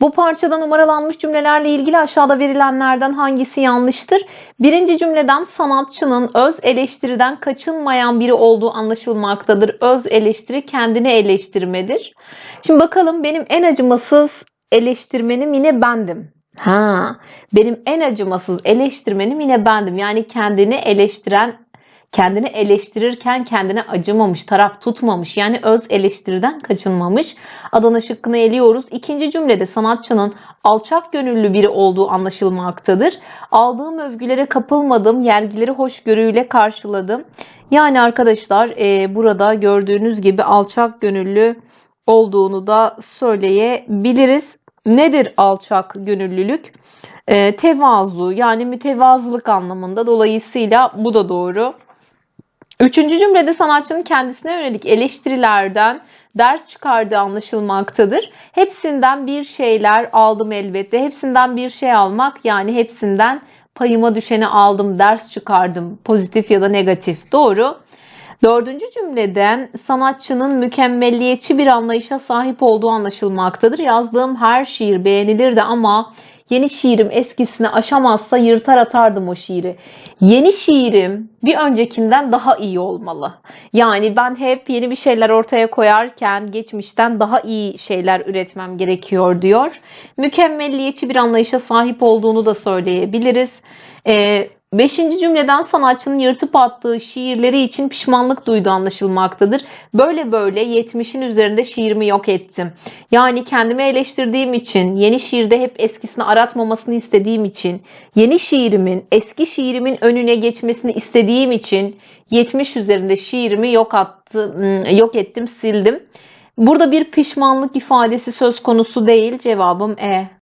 Bu parçada numaralanmış cümlelerle ilgili aşağıda verilenlerden hangisi yanlıştır? Birinci cümleden sanatçının öz eleştiriden kaçınmayan biri olduğu anlaşılmaktadır. Öz eleştiri kendini eleştirmedir. Şimdi bakalım benim en acımasız eleştirmenim yine bendim. Ha, benim en acımasız eleştirmenim yine bendim. Yani kendini eleştiren kendini eleştirirken kendine acımamış, taraf tutmamış. Yani öz eleştiriden kaçınmamış. Adana şıkkını eliyoruz. İkinci cümlede sanatçının alçak gönüllü biri olduğu anlaşılmaktadır. Aldığım övgülere kapılmadım, yergileri hoşgörüyle karşıladım. Yani arkadaşlar e, burada gördüğünüz gibi alçak gönüllü olduğunu da söyleyebiliriz. Nedir alçak gönüllülük? E, tevazu yani mütevazılık anlamında. Dolayısıyla bu da doğru. Üçüncü cümlede sanatçının kendisine yönelik eleştirilerden ders çıkardığı anlaşılmaktadır. Hepsinden bir şeyler aldım elbette. Hepsinden bir şey almak yani hepsinden payıma düşeni aldım, ders çıkardım. Pozitif ya da negatif. Doğru. Dördüncü cümleden sanatçının mükemmelliyetçi bir anlayışa sahip olduğu anlaşılmaktadır. Yazdığım her şiir beğenilirdi ama yeni şiirim eskisini aşamazsa yırtar atardım o şiiri. Yeni şiirim bir öncekinden daha iyi olmalı. Yani ben hep yeni bir şeyler ortaya koyarken geçmişten daha iyi şeyler üretmem gerekiyor diyor. Mükemmelliyetçi bir anlayışa sahip olduğunu da söyleyebiliriz. Ee, Beşinci cümleden sanatçının yırtıp attığı şiirleri için pişmanlık duyduğu anlaşılmaktadır. Böyle böyle 70'in üzerinde şiirimi yok ettim. Yani kendimi eleştirdiğim için, yeni şiirde hep eskisini aratmamasını istediğim için, yeni şiirimin eski şiirimin önüne geçmesini istediğim için 70 üzerinde şiirimi yok attım, yok ettim, sildim. Burada bir pişmanlık ifadesi söz konusu değil. Cevabım E.